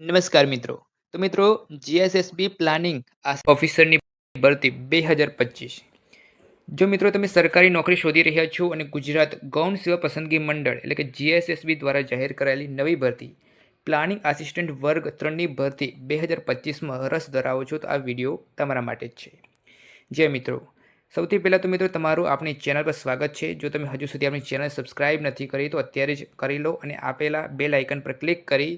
નમસ્કાર મિત્રો. તો મિત્રો જીએસએસબી પ્લાનિંગ ઓફિસરની ભરતી બે હજાર પચીસ. જો મિત્રો તમે સરકારી નોકરી શોધી રહ્યા છો અને ગુજરાત ગૌણ સેવા પસંદગી મંડળ એટલે કે જીએસએસબી દ્વારા જાહેર કરાયેલી નવી ભરતી પ્લાનિંગ આસિસ્ટન્ટ વર્ગ ત્રણની ભરતી બે હજાર પચીસમાં રસ ધરાવો છો તો આ વીડિયો તમારા માટે જ છે. જય મિત્રો, સૌથી પહેલાં તો મિત્રો તમારું આપણી ચેનલ પર સ્વાગત છે. જો તમે હજુ સુધી આપણી ચેનલ સબસ્ક્રાઇબ નથી કરી તો અત્યારે જ કરી લો અને આપેલા બેલ આઇકન પર ક્લિક કરી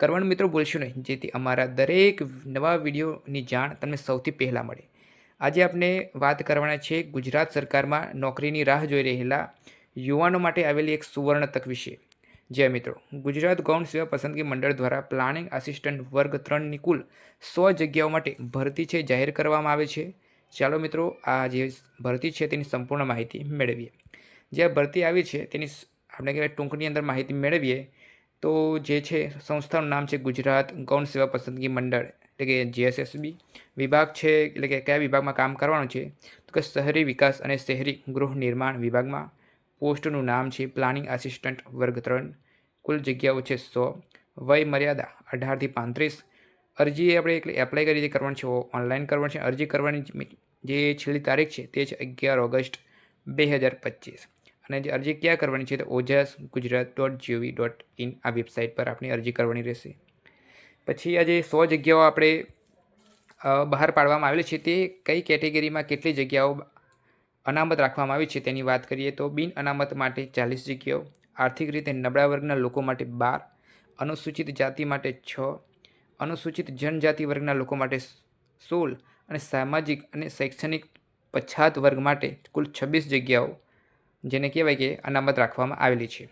કરવાનું મિત્રો ભૂલશો નહીં. જેથી અમારા દરેક નવા વિડીયોની જાણ તમને સૌથી પહેલાં મળે. આજે આપણે વાત કરવાના છે ગુજરાત સરકારમાં નોકરીની રાહ જોઈ રહેલા યુવાનો માટે આવેલી એક સુવર્ણ તક વિશે. જય મિત્રો. ગુજરાત ગૌણ સેવા પસંદગી મંડળ દ્વારા પ્લાનિંગ આસિસ્ટન્ટ વર્ગ ત્રણની કુલ સો જગ્યાઓ માટે ભરતી છે જાહેર કરવામાં આવે છે. ચાલો મિત્રો, આ જે ભરતી છે તેની સંપૂર્ણ માહિતી મેળવીએ. જે ભરતી આવી છે તેની આપણે કહેવાય ટૂંકની અંદર માહિતી મેળવીએ. તો જે છે, સંસ્થાનું નામ છે ગુજરાત ગૌણ સેવા પસંદગી મંડળ, એટલે કે જીએસએસબી વિભાગ છે, એટલે કે કયા વિભાગમાં કામ કરવાનું છે? તો કે શહેરી વિકાસ અને શહેરી ગૃહ નિર્માણ વિભાગમાં. પોસ્ટનું નામ છે પ્લાનિંગ આસિસ્ટન્ટ વર્ગ ત્રણ. કુલ જગ્યાઓ છે સો. વય મર્યાદા અઢારથી પાંત્રીસ. અરજી આપણે એટલે એપ્લાય કરી કરવાની છે? ઓનલાઈન કરવાની છે. અરજી કરવાની જે છેલ્લી તારીખ છે તે છે અગિયાર ઓગસ્ટ બે હજાર પચીસ. અને જે અરજી ક્યાં કરવાની છે તો Ojas Gujarat dot GOV dot in આ વેબસાઇટ પર આપણી અરજી કરવાની રહેશે. પછી આ જે સો જગ્યાઓ આપણે બહાર પાડવામાં આવેલી છે તે કઈ કેટેગરીમાં કેટલી જગ્યાઓ અનામત રાખવામાં આવી છે તેની વાત કરીએ તો બિન અનામત માટે ચાલીસ જગ્યાઓ, આર્થિક રીતે નબળા વર્ગના લોકો માટે બાર, અનુસૂચિત જાતિ માટે છ, અનુસૂચિત જનજાતિ વર્ગના લોકો માટે સોળ અને સામાજિક અને શૈક્ષણિક પછાત વર્ગ માટે કુલ છવ્વીસ જગ્યાઓ. જેને કહેવાય કે અનામત રાખવામાં આવેલી છે.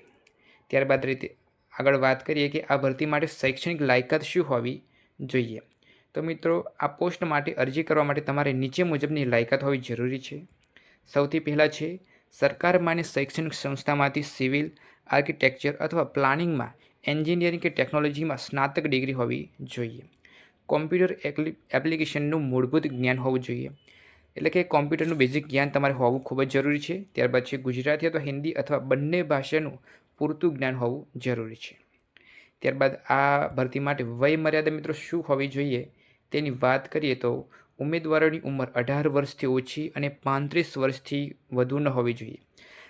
ત્યારબાદ રીતે આગળ વાત કરીએ કે આ ભરતી માટે શૈક્ષણિક લાયકાત શું હોવી જોઈએ? તો મિત્રો, આ પોસ્ટ માટે અરજી કરવા માટે તમારે નીચે મુજબની લાયકાત હોવી જરૂરી છે. સૌથી પહેલાં છે, સરકાર માન્ય શૈક્ષણિક સંસ્થામાંથી સિવિલ, આર્કિટેક્ચર અથવા પ્લાનિંગમાં એન્જિનિયરિંગ કે ટેકનોલોજીમાં સ્નાતક ડિગ્રી હોવી જોઈએ. કોમ્પ્યુટર એપ્લિકેશનનું મૂળભૂત જ્ઞાન હોવું જોઈએ. એટલે કે કોમ્પ્યુટરનું બેઝિક જ્ઞાન તમારે હોવું ખૂબ જ જરૂરી છે. ત્યારબાદ છે ગુજરાતી અથવા હિન્દી અથવા બંને ભાષાનું પૂરતું જ્ઞાન હોવું જરૂરી છે. ત્યારબાદ આ ભરતી માટે વય મર્યાદા મિત્રો શું હોવી જોઈએ તેની વાત કરીએ તો ઉમેદવારોની ઉંમર અઢાર વર્ષથી ઓછી અને પાંત્રીસ વર્ષથી વધુ ન હોવી જોઈએ.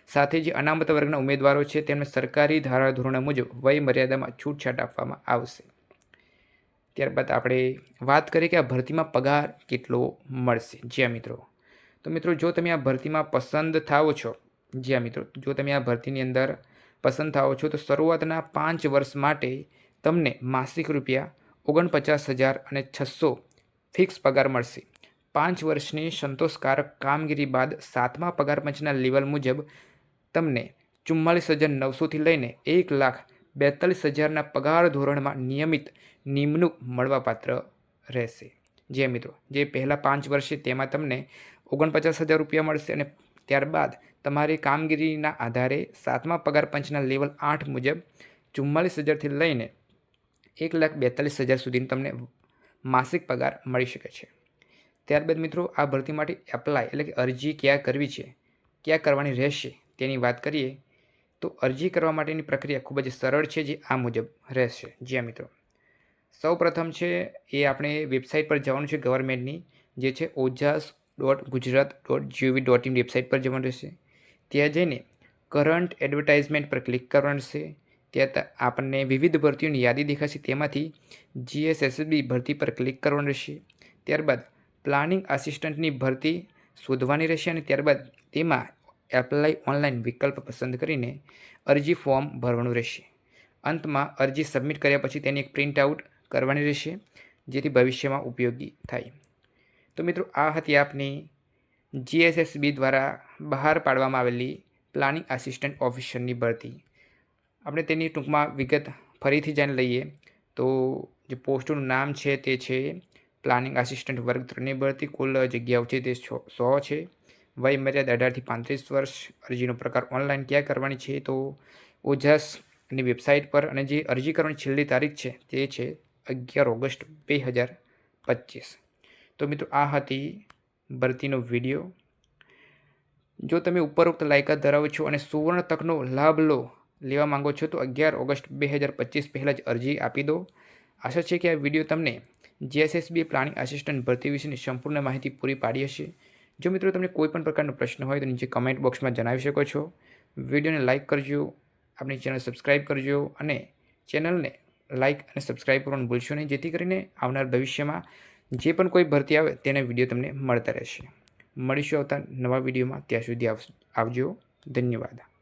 સાથે જે અનામત વર્ગના ઉમેદવારો છે તેમને સરકારી ધારાધોરણ મુજબ વય મર્યાદામાં છૂટછાટ આપવામાં આવશે. ત્યારબાદ આપણે વાત કરીએ કે આ ભરતીમાં પગાર કેટલો મળશે. જ્યાં મિત્રો. તો મિત્રો, જો તમે આ ભરતીમાં પસંદ થાઓ છો જ્યાં મિત્રો, જો તમે આ ભરતીની અંદર પસંદ થાઓ છો, તો શરૂઆતના પાંચ વર્ષ માટે તમને માસિક રૂપિયા ઓગણપચાસ હજાર અને છસો ફિક્સ પગાર મળશે. પાંચ વર્ષની સંતોષકારક કામગીરી બાદ સાતમા પગાર પંચના લેવલ મુજબ તમને ચુમ્માલીસ હજાર નવસોથી લઈને એક લાખ બેતાલીસ હજારના પગાર ધોરણમાં નિયમિત નિમણૂક મળવાપાત્ર રહેશે. જે મિત્રો, જે પહેલાં પાંચ વર્ષે તેમાં તમને ઓગણપચાસ હજાર રૂપિયા મળશે અને ત્યારબાદ તમારી કામગીરીના આધારે સાતમા પગાર પંચના લેવલ આઠ મુજબ ચુમ્માલીસ હજારથી લઈને એક લાખ બેતાલીસ હજાર સુધીની તમને માસિક પગાર મળી શકે છે. ત્યારબાદ મિત્રો, આ ભરતી માટે એપ્લાય એટલે કે અરજી ક્યાં કરવી છે, ક્યાં કરવાની રહેશે તેની વાત કરીએ. તો અરજી કરવા માટેની પ્રક્રિયા ખૂબ જ સરળ છે જે આ મુજબ રહેશે. જ્યાં મિત્રો. સૌ પ્રથમ છે એ આપણે વેબસાઇટ પર જવાનું છે ગવર્મેન્ટની, જે છે Ojas dot Gujarat dot GOV dot in website પર જવાનું રહેશે. ત્યાં જઈને કરંટ એડવર્ટાઇઝમેન્ટ પર ક્લિક કરવાનું છે ત્યાં આપણને વિવિધ ભરતીઓની યાદી દેખાશે. તેમાંથી જીએસએસબી ભરતી પર ક્લિક કરવાનું રહેશે. ત્યારબાદ પ્લાનિંગ આસિસ્ટન્ટની ભરતી શોધવાની રહેશે અને ત્યારબાદ તેમાં એપ્લાય ઓનલાઈન વિકલ્પ પસંદ કરીને અરજી ફોર્મ ભરવાનું રહેશે. અંતમાં અરજી સબમિટ કર્યા પછી તેની એક પ્રિન્ટ આઉટ કરવાની રહેશે, જેથી ભવિષ્યમાં ઉપયોગી થાય. તો મિત્રો, આ હતી આપની જીએસએસબી દ્વારા બહાર પાડવામાં આવેલી પ્લાનિંગ આસિસ્ટન્ટ ઓફિસરની ભરતી. આપણે તેની ટૂંકમાં વિગત ફરીથી જાણી લઈએ. તો જે પોસ્ટનું નામ છે તે છે પ્લાનિંગ આસિસ્ટન્ટ વર્ગ ત્રણની ભરતી. કુલ જગ્યાઓ છે તે સો છે. વય મર્યાદા અઢારથી પાંત્રીસ વર્ષ અરજીનો પ્રકાર ઓનલાઈન ક્યાં કરવાની છે તો ઓજાસની વેબસાઇટ પર અને જે અરજી કરવાની છેલ્લી તારીખ છે તે છે અગિયાર ઓગસ્ટ બે હજાર પચીસ. તો મિત્રો આ હતી ભરતીનો વીડિયો. જો તમે ઉપરોક્ત લાયકાત ધરાવો છો અને સુવર્ણ તકનો લાભ લો, લેવા માંગો છો તો અગિયાર ઓગસ્ટ બે હજાર પચીસ પહેલાં જ અરજી આપી દો. આશા છે કે આ વીડિયો તમને જીએસએસબી પ્લાનિંગ આસિસ્ટન્ટ ભરતી વિશેની સંપૂર્ણ માહિતી પૂરી પાડી હશે. જો મિત્રો તમને કોઈ પણ પ્રકારનો પ્રશ્ન હોય તો નીચે કમેન્ટ બોક્સમાં જણાવી શકો છો. વિડીયોને લાઇક કરજો, આપણી ચેનલ સબસ્ક્રાઈબ કરજો અને ચેનલને લાઇક અને સબસ્ક્રાઈબ કરવાનું ભૂલશો નહીં, જેથી કરીને આવનાર ભવિષ્યમાં જે પણ કોઈ ભરતી આવે તેના વીડિયો તમને મળતા રહેશે. મળીશું આવતા નવા વિડીયોમાં, ત્યાં સુધી આવ- આવજો. ધન્યવાદ.